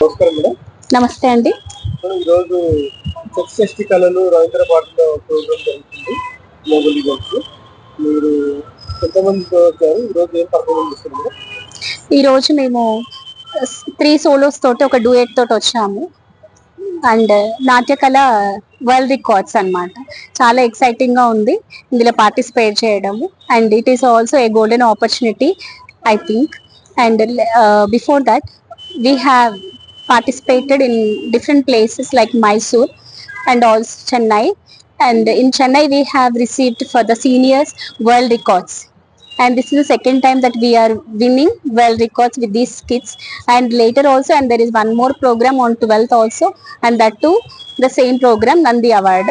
నమస్కారం మేడం. నమస్తే అండి. ఈరోజు షష్టి కళలు రవీంద్ర ప్రోగ్రామ్ జరుగుతుంది గ్లోబల్ ఈవెంట్స్ మీరు ఎంతమందితో వచ్చారు? ఈరోజు ఏం పర్ఫార్మెన్స్ ఇస్తున్నారు ఈ రోజు మేము త్రీ సోలోస్ తోటి ఒక డూయట్ తోటి వచ్చాము. అండ్ నాట్యకళ వరల్డ్ రికార్డ్స్ అనమాట చాలా ఎక్సైటింగ్గా ఉంది. ఇందులో పార్టిసిపేట్ చేయడం and it is also a golden opportunity I think and before that we have participated in different places like Mysore and also Chennai and in Chennai we have received for the seniors world records And this is the second time that we are winning world records with these kids. And later also, and there is one more program on 12th also, and that too, the same program, Nandi Award.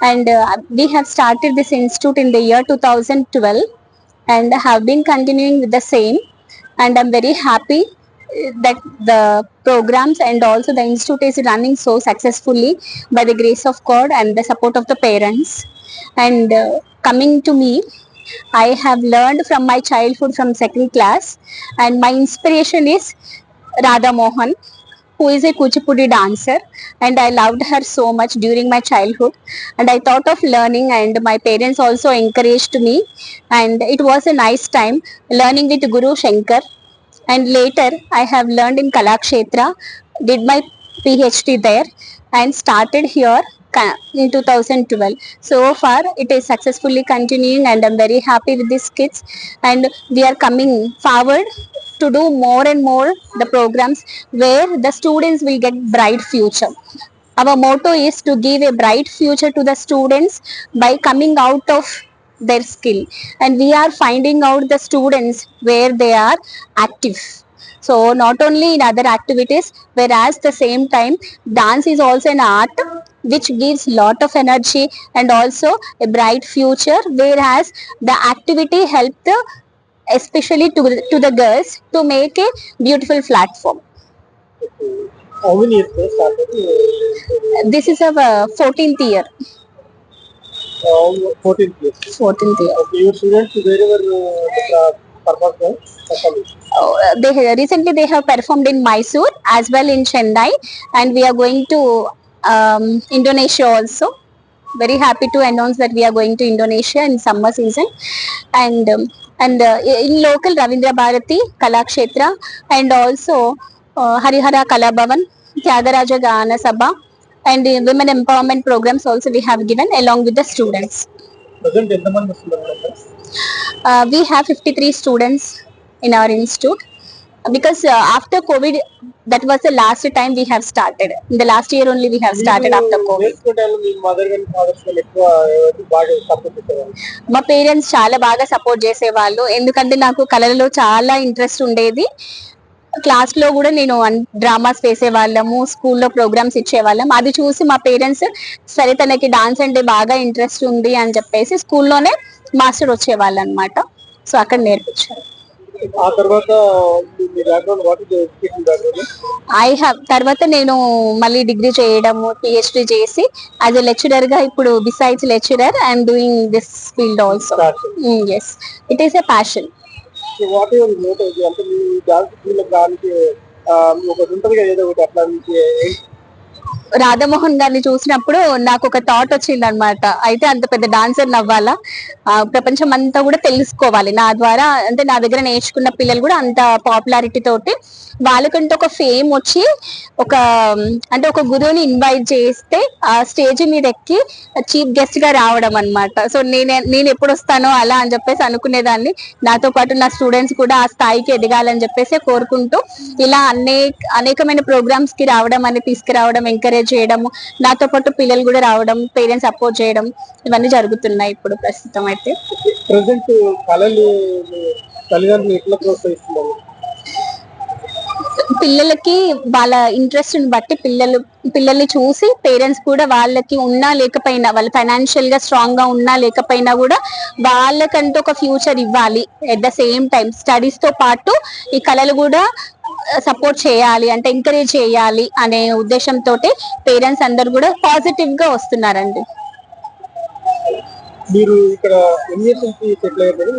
And uh, we have started this institute in the year 2012 and have been continuing with the same. And I'm very happy that the programs and also the institute is running so successfully by the grace of God and the support of the parents. And uh, coming to me, I have learned from my childhood from second class, and my inspiration is Radha Mohan, who is a Kuchipudi dancer, and I loved her so much during my childhood. And I thought of learning, and my parents also encouraged me, and it was a nice time learning with Guru Shankar. And later I have learned in Kalakshetra, did my PhD there and started here in 2012. So far it is successfully continuing and I'm very happy with these kids and we are coming forward to do more and more the programs where the students will get bright future. Our motto is to give a bright future to the students by coming out of their skill and we are finding out the students where they are active so not only in other activities whereas the same time dance is also an art which gives lot of energy and also a bright future whereas the activity helped, the especially to, to the girls to make a beautiful platform. How many years This is our 14th year. Uh, 14th year. 14th year. Okay, your students, wherever uh, performed? Uh, they recently they have performed in Mysore as well in Chennai and we are going to um, Indonesia also. Very happy to announce that we are going to Indonesia in summer season, and um, and uh, in local Ravindra Bharati Kalakshetra and also uh, Harihara Kalabhavan, Tyagaraja Gana Sabha, and uh, women empowerment programs also we have given along with the students. Uh, we have 53 students in our institute because uh, after covid that was the last time we have started. In the last year only we have started after covid. మా parents చాలా బాగా support చేసేవాళ్ళు. ఎందుకంటే నాకు కళలలో చాలా interest ఉండేది. క్లాస్లో కూడా నేను డ్రామాస్ వేసేవాళ్ళము స్కూల్లో ప్రోగ్రామ్స్ ఇచ్చేవాళ్ళం. అది చూసి మా పేరెంట్స్ సరే తనకి డాన్స్ అంటే బాగా ఇంట్రెస్ట్ ఉంది అని చెప్పేసి స్కూల్లోనే మాస్టర్ వచ్చేవాళ్ళు అనమాట సో అక్కడ నేర్పించారు. ఆ తర్వాత మీ- మీ background what is education background I have తర్వాత నేను మళ్ళీ డిగ్రీ చేయడము పిహెచ్డి చేసి యాజ్ ఎ లెక్చరర్గా ఇప్పుడు besides lecturer I'm doing this field also as it is a passion what అంటే మీ డాన్స్ ఫీల్డ్ దానికి ఆ, ఒకటి ఉంటుంది కదా ఏదో ఒకటి అట్లా మీకు ఏ- రాధామోహన్ గారిని చూసినప్పుడు నాకు ఒక థాట్ వచ్చింది అనమాట అయితే అంత పెద్ద డాన్సర్ నవ్వాలా? ప్రపంచం అంతా కూడా తెలుసుకోవాలి. నా ద్వారా అంటే నా దగ్గర నేర్చుకున్న పిల్లలు కూడా అంత పాపులారిటీ తోటి వాళ్ళకంటే ఒక ఫేమ్ వచ్చి ఒక అంటే ఒక గురువుని ఇన్వైట్ చేస్తే ఆ స్టేజ్ మీద ఎక్కి చీఫ్ గెస్ట్గా రావడం అన్నమాట. సో నేను నేను ఎప్పుడు వస్తానో అలా అని చెప్పేసి అనుకునేదాన్ని. నాతో పాటు నా స్టూడెంట్స్ కూడా ఆ స్థాయికి ఎదగాలని చెప్పేసి కోరుకుంటూ ఇలా అనేక అనేకమైన ప్రోగ్రామ్స్కి రావడం అని తీసుకురావడం ఎంకరేజ్ చేయడము నాతో పాటు పిల్లలు కూడా రావడం పేరెంట్స్ సపోర్ట్ చేయడం ఇవన్నీ జరుగుతున్నాయి ఇప్పుడు ప్రస్తుతం అయితే. ప్రజెంట్ కళలు మీ తల్లిదండ్రులు ఎట్లా ప్రోత్సహిస్తున్నారు? పిల్లలకి వాళ్ళ ఇంట్రెస్ట్ని బట్టి పిల్లలు పిల్లల్ని చూసి పేరెంట్స్ కూడా వాళ్ళకి ఉన్నా లేకపోయినా వాళ్ళు ఫైనాన్షియల్గా స్ట్రాంగ్గా ఉన్నా లేకపోయినా కూడా వాళ్ళకంటూ ఒక ఫ్యూచర్ ఇవ్వాలి. ఎట్ ద సేమ్ టైం స్టడీస్తో పాటు ఈ కళలు కూడా సపోర్ట్ చేయాలి అంటే ఎంకరేజ్ చేయాలి అనే ఉద్దేశంతో పేరెంట్స్ అందరు కూడా పాజిటివ్గా వస్తున్నారండి. మీరు ఇక్కడ సెటిల్ అయ్యారు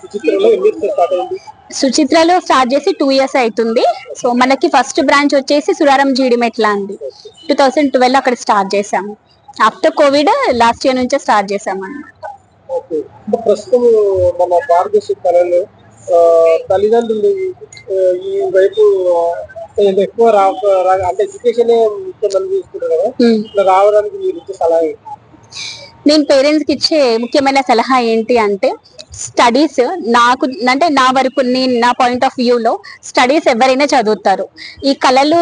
సుచిత్రలో స్టార్ట్ అయింది? సుచిత్రలో స్టార్ట్ చేసి టూ ఇయర్స్ అవుతుంది సో మనకి ఫస్ట్ బ్రాంచ్ వచ్చేసి సురారం జీడిమెట్ల అండి. టూ థౌసండ్ ట్వెల్వ్ అక్కడ స్టార్ట్ చేసాము ఆఫ్టర్ కోవిడ్ లాస్ట్ ఇయర్ నుంచే స్టార్ట్ చేసాము అన్నమాట. ఇప్పుడు ప్రస్తుతం మన భారతదేశ కళలు తల్లిదండ్రులు ఈ వైపు కొంచెం ఎక్కువ రా అంటే ఎడ్యుకేషన్ కదా. ఇట్లా రావడానికి మీరు ఇచ్చే సలహా? నేను పేరెంట్స్కి ఇచ్చే ముఖ్యమైన సలహా ఏంటి అంటే స్టడీస్ నాకు అంటే నా వరకు నేను నా పాయింట్ ఆఫ్ వ్యూ లో స్టడీస్ ఎవరైనా చదువుతారు ఈ కళలు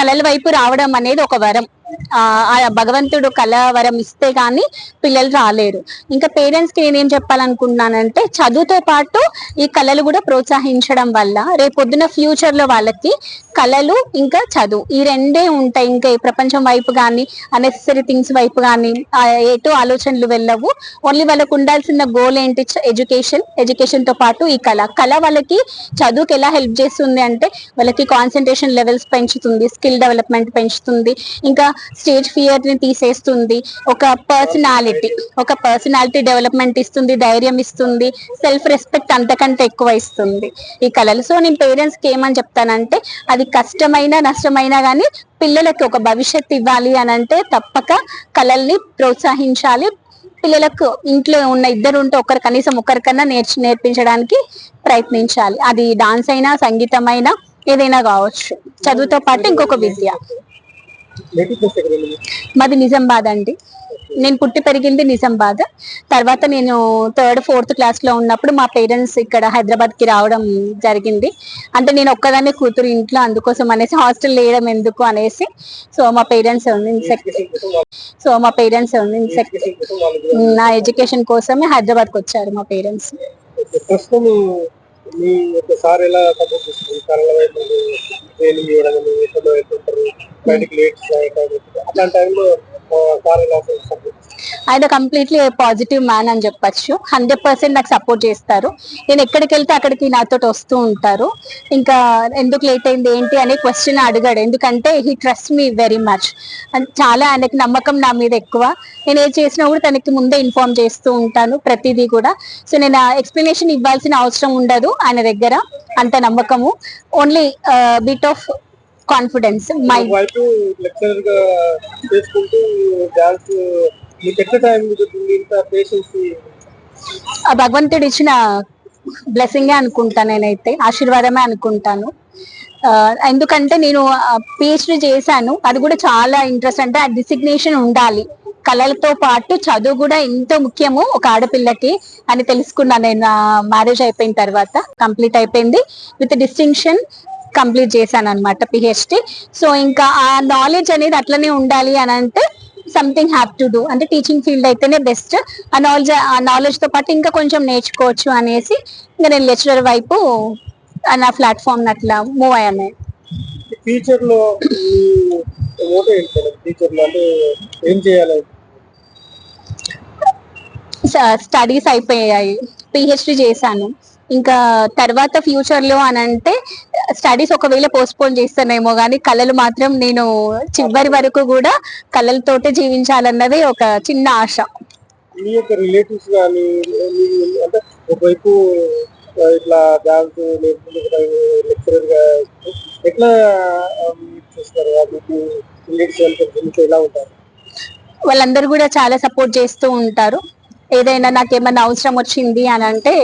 కళల వైపు రావడం అనేది ఒక వరం ఆ భగవంతుడు కళ వరం ఇస్తే గాని పిల్లలు రాలేరు. ఇంకా పేరెంట్స్కి నేనేం చెప్పాలనుకుంటున్నానంటే చదువుతో పాటు ఈ కళలు కూడా ప్రోత్సహించడం వల్ల రేపొద్దున ఫ్యూచర్లో వాళ్ళకి కళలు ఇంకా చదువు. ఈ రెండే ఉంటాయి. ఇంకా ఈ ప్రపంచం వైపు కానీ అనెసరీ థింగ్స్ వైపు కానీ ఎటు ఆలోచనలు వెళ్ళవు. ఓన్లీ వాళ్ళకు ఉండాల్సిన గోల్ ఏంటి? ఎడ్యుకేషన్ ఎడ్యుకేషన్తో పాటు ఈ కళ. కళ వాళ్ళకి చదువుకి ఎలా హెల్ప్ చేస్తుంది అంటే వాళ్ళకి కాన్సన్ట్రేషన్ లెవెల్స్ పెంచుతుంది స్కిల్ డెవలప్మెంట్ పెంచుతుంది. ఇంకా స్టేజ్ ఫియర్ని తీసేస్తుంది. ఒక పర్సనాలిటీ ఒక పర్సనాలిటీ డెవలప్మెంట్ ఇస్తుంది ధైర్యం ఇస్తుంది సెల్ఫ్ రెస్పెక్ట్ అంతకంటే ఎక్కువ ఇస్తుంది. ఈ కళలు సో నేను పేరెంట్స్కి ఏమని చెప్తానంటే అది కష్టమైనా నష్టమైనా కానీ పిల్లలకి ఒక భవిష్యత్తు ఇవ్వాలి అని అంటే తప్పక కళల్ని ప్రోత్సహించాలి. పిల్లలకు ఇంట్లో ఉన్న ఇద్దరు ఉంటే ఒకరు కనీసం ఒకరికన్నా నేర్చి నేర్పించడానికి ప్రయత్నించాలి. అది డాన్స్ అయినా సంగీతం అయినా ఏదైనా కావచ్చు. చదువుతో పాటు ఇంకొక విద్య నేటివ్ ప్లేస్ ఎక్కడ ఉంది? మాది నిజామాబాద్ అండి. నేను పుట్టి పెరిగింది నిజామాబాద్. తర్వాత నేను థర్డ్ ఫోర్త్ క్లాస్లో ఉన్నప్పుడు మా పేరెంట్స్ ఇక్కడ హైదరాబాద్కి రావడం జరిగింది. అంటే నేను ఒక్కదాన్ని కూతురు ఇంట్లో అందుకోసం అనేసి హాస్టల్ వేయడం ఎందుకు అనేసి సో మా పేరెంట్స్ సో మా పేరెంట్స్ నా ఎడ్యుకేషన్ కోసమే హైదరాబాద్ వచ్చారు మా పేరెంట్స్. మీ యొక్క సార్ ఎలా సపోర్ట్ చేస్తుంది కళల వైపు ట్రైనింగ్ ఇవ్వడం కానీ ఎక్కడ వెళ్తుంటారు బయటకు లేట్ అట్లాంటి టైంలో సార్ ఎలా సపోర్ట్ ఆయన కంప్లీట్లీ పాజిటివ్ మ్యాన్ అని చెప్పచ్చు. హండ్రెడ్ పర్సెంట్ నాకు సపోర్ట్ చేస్తారు. నేను ఎక్కడికి వెళ్తే అక్కడికి నాతో వస్తూ ఉంటారు. ఇంకా ఎందుకు లేట్ అయింది ఏంటి అనే క్వశ్చన్ అడిగాడు. ఎందుకంటే he trust me very much చాలా ఆయనకి నమ్మకం నా మీద ఎక్కువ. నేను ఏం చేసినా కూడా తనకి ముందే ఇన్ఫార్మ్ చేస్తూ ఉంటాను ప్రతిదీ కూడా. సో నేను ఎక్స్ప్లెనేషన్ ఇవ్వాల్సిన అవసరం ఉండదు ఆయన దగ్గర. అంత నమ్మకము. Only bit of confidence my wife లెక్చరర్గా చేసుకుంటూ డాన్స్ మీకు ఎట్లా టైం కుదురుతుంది ఇంత పేషెన్స్ ఆ భగవంతుడు ఇచ్చిన బ్లెస్సింగే అనుకుంటాను నేనైతే ఆశీర్వాదమే అనుకుంటాను. ఆ, ఎందుకంటే నేను పిహెచ్డి చేశాను. అది కూడా చాలా ఇంట్రెస్ట్ అంటే ఆ డిసిగ్నేషన్ ఉండాలి. కళలతో పాటు చదువు కూడా ఎంతో ముఖ్యము ఒక ఆడపిల్లకి అని తెలుసుకున్నాను నేను. మ్యారేజ్ అయిపోయిన తర్వాత కంప్లీట్ అయిపోయింది. విత్ డిస్టింక్షన్ కంప్లీట్ చేశాను అనమాట పిహెచ్డి సో ఇంకా ఆ నాలెడ్జ్ అనేది అట్లనే ఉండాలి అని అంటే సంథింగ్ హ్యావ్ టు డూ అంటే టీచింగ్ ఫీల్డ్ అయితేనే బెస్ట్ ఆ నాలెడ్జ్ ఆ నాలెడ్జ్తో పాటు ఇంకా కొంచెం నేర్చుకోవచ్చు అనేసి ఇంకా నేను లెక్చరర్ వైపు నా ప్లాట్ఫామ్ అట్లా మూవ్ అయ్యాను. టీచర్లో మీ మోటో ఏంటి మేడం టీచర్లో అంటే ఏం చేయాలి? స్టడీస్ అయిపోయాయి. పిహెచ్డి చేశాను. ఇంకా తర్వాత ఫ్యూచర్లో అని అంటే స్టడీస్ ఒకవేళ పోస్ట్పోన్ చేస్తానేమో కానీ కళలు మాత్రం నేను చివరి వరకు కూడా కళలతోటే జీవించాలన్నది ఒక చిన్న ఆశ. మీ యొక్క రిలేటివ్స్ కానీ అంటే ఒకవైపు ఇట్లా డాన్స్ లెక్చరర్గా ఎట్లా చూస్తారు? మీకు రిలేటివ్స్ ఎలా ఉంటారు? వాళ్ళందరూ కూడా చాలా సపోర్ట్ చేస్తూ ఉంటారు. ఏదైనా నాకు ఏమైనా అవసరం వచ్చింది అని అంటే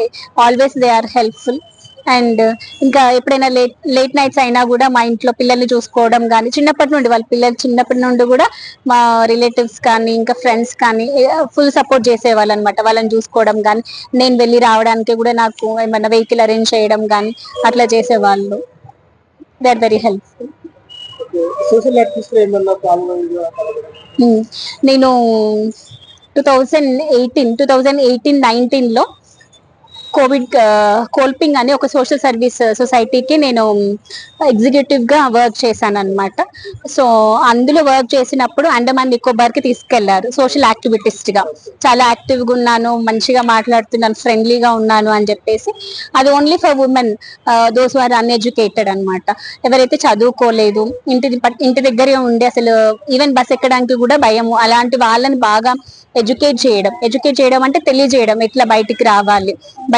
always they are helpful. And ఇంకా ఎప్పుడైనా లేట్ లేట్ నైట్స్ అయినా కూడా మా ఇంట్లో పిల్లల్ని చూసుకోవడం కానీ చిన్నప్పటి నుండి వాళ్ళ పిల్లలు చిన్నప్పటి నుండి కూడా మా రిలేటివ్స్ కానీ ఇంకా ఫ్రెండ్స్ కానీ ఫుల్ సపోర్ట్ చేసేవాళ్ళు అనమాట వాళ్ళని చూసుకోవడం కానీ నేను వెళ్ళి రావడానికి కూడా నాకు ఏమైనా వెహికల్ అరేంజ్ చేయడం కానీ అట్లా చేసేవాళ్ళు. They are very helpful social ఏమన్నా పాల్గొన నేను two thousand eighteen two thousand eighteen నైన్టీన్లో కోవిడ్ కోల్పింగ్ అని ఒక సోషల్ సర్వీస్ సొసైటీకి నేను ఎగ్జిక్యూటివ్గా వర్క్ చేశాను అనమాట సో అందులో వర్క్ చేసినప్పుడు అండమాన్ నికోబార్కి తీసుకెళ్ళారు సోషల్ యాక్టివిటిస్ట్గా. చాలా యాక్టివ్గా ఉన్నాను మంచిగా మాట్లాడుతున్నాను ఫ్రెండ్లీగా ఉన్నాను అని చెప్పేసి. అది only for women those are uneducated అన్నమాట. ఎవరైతే చదువుకోలేదు ఇంటి ఇంటి దగ్గరే ఉండి అసలు ఈవెన్ బస్ ఎక్కడానికి కూడా భయము. అలాంటి వాళ్ళని బాగా ఎడ్యుకేట్ చేయడం ఎడ్యుకేట్ చేయడం అంటే తెలియజేయడం ఎట్లా బయటికి రావాలి.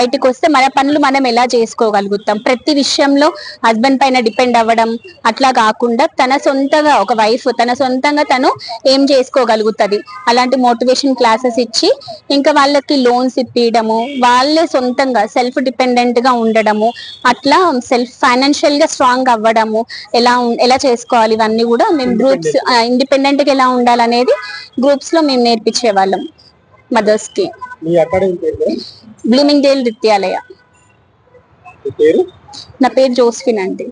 బయటికి వస్తే మన పనులు మనం ఎలా చేసుకోగలుగుతాం? ప్రతి విషయంలో హస్బెండ్ పైన డిపెండ్ అవ్వడం అట్లా కాకుండా తన సొంతగా ఒక వైఫ్ తన సొంతంగా తను ఏం చేసుకోగలుగుతది? అలాంటి మోటివేషన్ క్లాసెస్ ఇచ్చి ఇంకా వాళ్ళకి లోన్స్ ఇప్పియడము వాళ్ళే సొంతంగా సెల్ఫ్ డిపెండెంట్గా ఉండడము అట్లా సెల్ఫ్ ఫైనాన్షియల్గా స్ట్రాంగ్ అవ్వడము ఎలా ఎలా చేసుకోవాలి ఇవన్నీ కూడా మేము గ్రూప్స్ ఇండిపెండెంట్గా ఎలా ఉండాలనేది గ్రూప్స్లో మేము నేర్పించే వాళ్ళం మదర్స్కి మీ అకాడమీ పేరు? Blooming Dale Vidyalaya. మీ పేరు? నా పేరు జోస్ఫిన్ అండి.